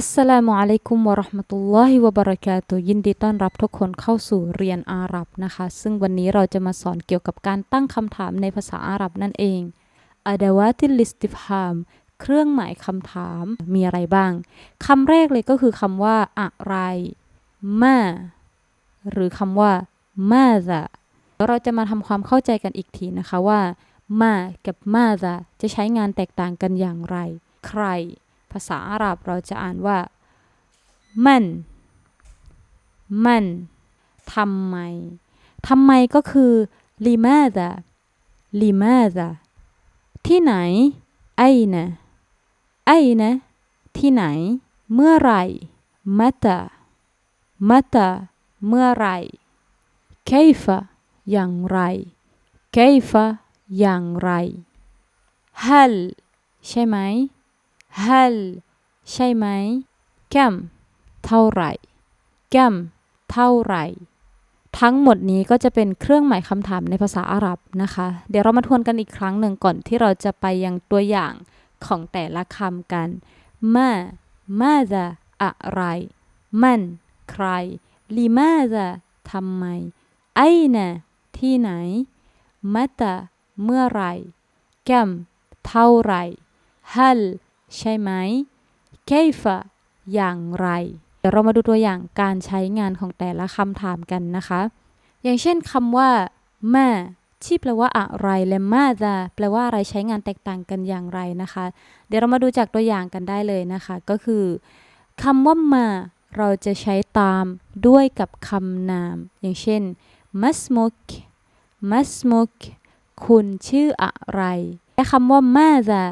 อัสสลามุอะลัยกุมวะเราะห์มะตุลลอฮิวะบะเราะกาตุยินดีต้อนรับทุกคนเข้าสู่เรียนอาหรับนะคะ ซึ่งวันนี้เราจะมาสอนเกี่ยวกับการตั้งคำถามในภาษาอาหรับนั่นเองอะดาวาติลิสติฟฮามเครื่องหมายคำถามมีอะไรบ้างคำแรกเลยก็คือคำว่าอะไรมาหรือคำว่ามาซะเราจะมาทำความเข้าใจกันอีกทีนะคะว่ามากับมาซะจะใช้งานแตกต่างกันอย่างไร ใคร ภาษาอาหรับเราจะอ่านว่ามันมันทำไมทำไมก็คือลิมาซาลิมาซาที่ไหน ไอนะไอนะที่ไหน เมื่อไหร่มัตามัตาเมื่อไหร่เคฟะอย่างไรเคฟะอย่างไรฮัลใช่ไหม ฮัลใช่ไหมแกมเท่าไหร่กมเท่าไหร่ ทั้งหมดนี้ก็จะเป็นเครื่องหมายคำถามในภาษาอาหรับนะคะ เดี๋ยวเรามาทวนกันอีกครั้งหนึ่งก่อนที่เราจะไปยังตัวอย่างของแต่ละคำกันมามาจะอะไร มันใครลีมาจะทำไม ไอ้นะที่ไหนมาตะเมื่อไรแกมเท่าไรฮัล ใช่ไหมเคฟะอย่างไร เดี๋ยวเรามาดูตัวอย่างการใช้งานของแต่ละคำถามกันนะคะ อย่างเช่นคำว่าแม่ที่แปลว่าอะไรและมาจะแปลว่าอะไรใช้งานแตกต่างกันอย่างไรนะคะ เดี๋ยวเรามาดูจากตัวอย่างกันได้เลยนะคะ ก็คือคำว่ามาเราจะใช้ตามด้วยกับคำนาม อย่างเช่นมัสมุกมัสมุกคุณชื่ออะไร และคำว่ามาจะ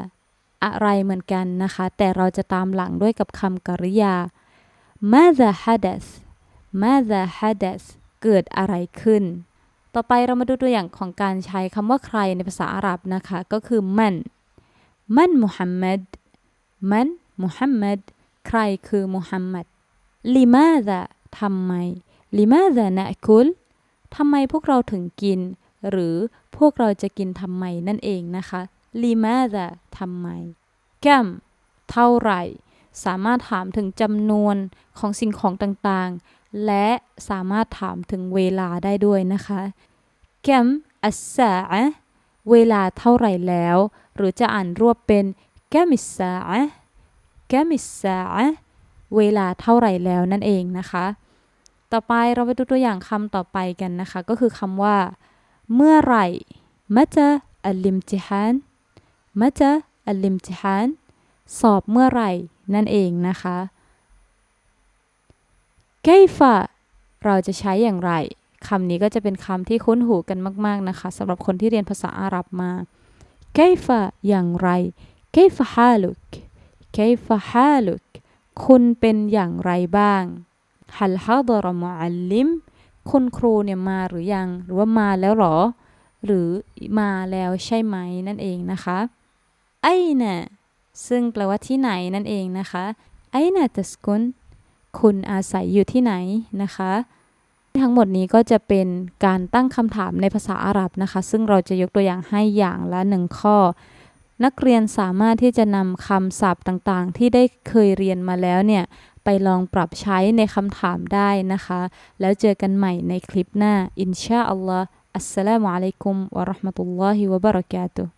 อะไรเหมือนกันนะคะ แต่เราจะตามหลังด้วยกับคำกริยา ماذا حدث ماذا حدث เกิดอะไรขึ้น ต่อไปเรามาดูตัวอย่างของการใช้คำว่าใครในภาษาอาหรับนะคะ ก็คือมัน มันมุฮัมมัด มันมุฮัมมัด ใครคือมุฮัมมัดลิมาซาทำไมลิมาซานะคุลทำไมพวกเราถึงกิน หรือพวกเราจะกินทำไมนั่นเองนะคะ ลีมาซาทำไมแกมเท่าไหร่ สามารถถามถึงจำนวนของสิ่งของต่างๆ และสามารถถามถึงเวลาได้ด้วยนะคะแกมอัสซาเวลาเท่าไหร่แล้ว หรือจะอ่านรวบเป็นแกมิสซาแกมิสซาเวลาเท่าไหร่แล้วนั่นเองนะคะ ต่อไปเราไปดูตัวอย่างคำต่อไปกันนะคะ ก็คือคำว่า เมื่อไหร่มะจะอัลลิมจิฮัน มะจะอัลลิมติฮันสอบเมื่อไหร่นั่นเองนะคะไกฟะเราจะใช้อย่างไรคำนี้ก็จะเป็นคำที่คุ้นหูกันมาก ๆ นะคะสำหรับคนที่เรียนภาษาอาหรับมาไกฟะอย่างไรไกฟะฮาลุกไกฟะฮาลุกคุณเป็นอย่างไรบ้างฮัลฮาดรมอัลลิมคุณครูเนี่ยมาหรือยัง หรือว่ามาแล้วหรอ หรือมาแล้วใช่ไหมนั่นเองนะคะ ไอนะซึ่งแปลว่าที่ไหนนั่นเองนะคะไอนะตัสกุนคุณอาศัยอยู่ที่ไหนนะคะ ทั้งหมดนี้ก็จะเป็นการตั้งคำถามในภาษาอาหรับนะคะ ซึ่งเราจะยกตัวอย่างให้อย่างละหนึ่งข้อ นักเรียนสามารถที่จะนำคำศัพท์ต่างๆ ที่ได้เคยเรียนมาแล้วเนี่ยไปลองปรับใช้ในคำถามได้นะคะ แล้วเจอกันใหม่ในคลิปหน้า อินชาอัลลอฮ์อัสสลามุอะลัยกุมวะราะห์มะตุลลอฮิวะบะเราะกาตุฮ์